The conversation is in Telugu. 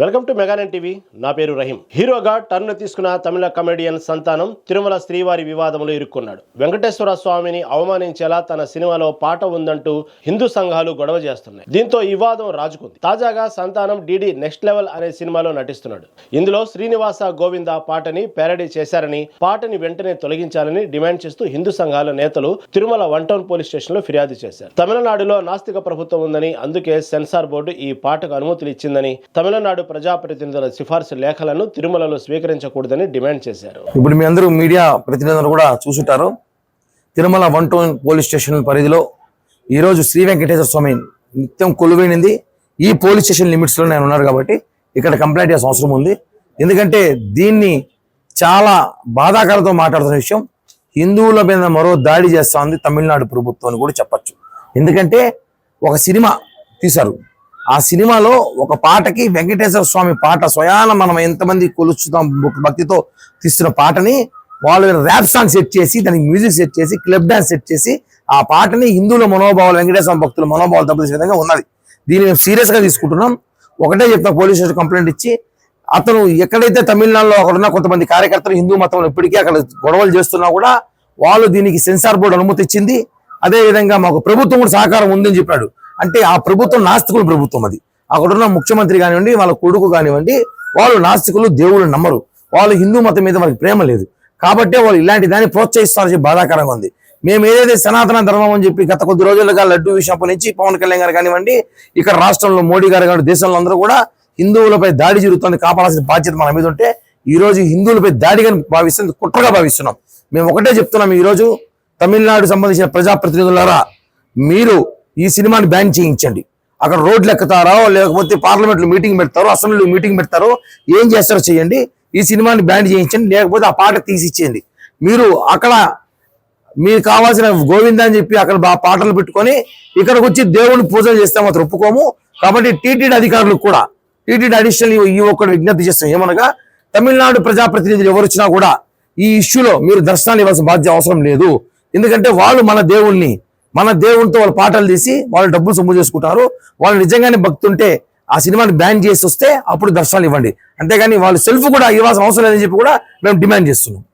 Welcome to మెగానన్ TV. నా పేరు రహీం. హీరోగా టర్న్ తీసుకున్న తమిళ కమెడియన్ సంతానం తిరుమల శ్రీవారి వివాదంలో ఇరుక్కున్నాడు. వెంకటేశ్వర స్వామిని అవమానించేలా తన సినిమాలో పాట ఉందంటూ హిందూ సంఘాలు గొడవ చేస్తున్నాయి. దీంతో వివాదం రాజుకుంది. తాజాగా సంతానం డిడి నెక్స్ట్ లెవెల్ అనే సినిమాలో నటిస్తున్నాడు. ఇందులో శ్రీనివాస గోవింద పాటని ప్యారడీ చేశారని పాటని వెంటనే తొలగించాలని డిమాండ్ చేస్తూ హిందూ సంఘాల నేతలు తిరుమల వన్ టౌన్ పోలీస్ స్టేషన్లో ఫిర్యాదు చేశారు. తమిళనాడులో నాస్తిక ప్రభుత్వం ఉందని అందుకే సెన్సార్ బోర్డు ఈ పాటకు అనుమతులు ఇచ్చిందని తమిళనాడు ప్రజాప్రతినిధుల సిఫార్సు లేఖలను తిరుమలలో స్వీకరించకూడదని డిమాండ్ చేశారు. ఇప్పుడు మీ అందరూ మీడియా ప్రతినిధులు కూడా చూసుంటారు. Tirumala one town police station పరిధిలో ఈరోజు శ్రీ వెంకటేశ్వర స్వామి నిత్యం కొలువైనది ఈ పోలీస్ స్టేషన్ లిమిట్స్లో నేను ఉన్నారు కాబట్టి ఇక్కడ కంప్లైంట్ చేయాల్సిన అవసరం ఉంది. ఎందుకంటే దీన్ని చాలా బాధాకరంతో మాట్లాడుతున్న విషయం హిందువుల మీద మరో దాడి చేస్తోంది తమిళనాడు ప్రభుత్వం అని కూడా చెప్పచ్చు. ఎందుకంటే ఒక సినిమా తీశారు. ఆ సినిమాలో ఒక పాటకి వెంకటేశ్వర స్వామి పాట స్వయాన మనం ఎంతమంది కొలుస్తున్నాం భక్తితో తీస్తున్న పాటని వాళ్ళు ర్యాప్ సాంగ్ సెట్ చేసి దానికి మ్యూజిక్ సెట్ చేసి క్లబ్ డాన్స్ సెట్ చేసి ఆ పాటని హిందువుల మనోభావాలు వెంకటేశ్వర భక్తుల మనోభావాలు దెబ్బతీసే విధంగా ఉన్నది. దీన్ని మేము సీరియస్గా తీసుకుంటున్నాం. ఒకటే చెప్తాం పోలీస్ స్టేషన్ కంప్లైంట్ ఇచ్చి అతను ఎక్కడైతే తమిళనాడులో అక్కడ ఉన్న కొంతమంది కార్యకర్తలు హిందూ మతంలో ఇప్పటికీ అక్కడ గొడవలు చేస్తున్నా కూడా వాళ్ళు దీనికి సెన్సార్ బోర్డు అనుమతి ఇచ్చింది. అదే విధంగా మాకు ప్రభుత్వం కూడా సహకారం ఉందని చెప్పాడు. అంటే ఆ ప్రభుత్వం నాస్తికుల ప్రభుత్వం అది. అక్కడున్న ముఖ్యమంత్రి కానివ్వండి వాళ్ళ కొడుకు కానివ్వండి వాళ్ళు నాస్తికులు దేవుళ్ళు నమ్మరు. వాళ్ళు హిందూ మతం మీద వాళ్ళకి ప్రేమ లేదు. కాబట్టే వాళ్ళు ఇలాంటి దాన్ని ప్రోత్సహిస్తారని చెప్పి బాధాకరంగా ఉంది. మేము ఏదైతే సనాతన ధర్మం అని చెప్పి గత కొద్ది రోజులుగా లడ్డూ విషయం నుంచి పవన్ కళ్యాణ్ గారు కానివ్వండి ఇక్కడ రాష్ట్రంలో మోడీ గారు కానివ్వండి దేశంలో అందరూ కూడా హిందువులపై దాడి జరుగుతుంది కాపాడాల్సిన బాధ్యత మన మీద ఉంటే ఈ రోజు హిందువులపై దాడిగా భావిస్తుంది కుట్రగా భావిస్తున్నాం. మేము ఒకటే చెప్తున్నాం ఈరోజు తమిళనాడు సంబంధించిన ప్రజాప్రతినిధులారా మీరు ఈ సినిమాని బ్యాన్ చేయించండి. అక్కడ రోడ్లు ఎక్కుతారో లేకపోతే పార్లమెంట్లో మీటింగ్ పెడతారో అసెంబ్లీలో మీటింగ్ పెడతారో ఏం చేస్తారో చేయండి. ఈ సినిమాని బ్యాన్ చేయించండి లేకపోతే ఆ పాట తీసి ఇచ్చేయండి మీరు అక్కడ మీకు కావాల్సిన గోవింద అని చెప్పి అక్కడ పాటలు పెట్టుకొని ఇక్కడికి వచ్చి దేవుని పూజలు చేస్తే మాత్రం ఒప్పుకోము. కాబట్టి టీటీడీ అధికారులకు కూడా టీటీడీ అడిషనల్ ఈ ఒక్కడు విజ్ఞప్తి చేస్తాం. ఏమనగా తమిళనాడు ప్రజాప్రతినిధులు ఎవరు వచ్చినా కూడా ఈ ఇష్యూలో మీరు దర్శనాలు ఇవ్వాల్సిన బాధ్యత అవసరం లేదు. ఎందుకంటే వాళ్ళు మన దేవుణ్ణి మన దేవునితో వాళ్ళు పాటలు తీసి వాళ్ళు డబ్బులు సొమ్ము చేసుకుంటారు. వాళ్ళు నిజంగానే భక్తుంటే ఆ సినిమాని బ్యాన్ చేసి వస్తే అప్పుడు దర్శనాలు ఇవ్వండి. అంతేగాని వాళ్ళు సెల్ఫ్ కూడా ఇవ్వాల్సిన అవసరం లేదని చెప్పి కూడా మేము డిమాండ్ చేస్తున్నాం.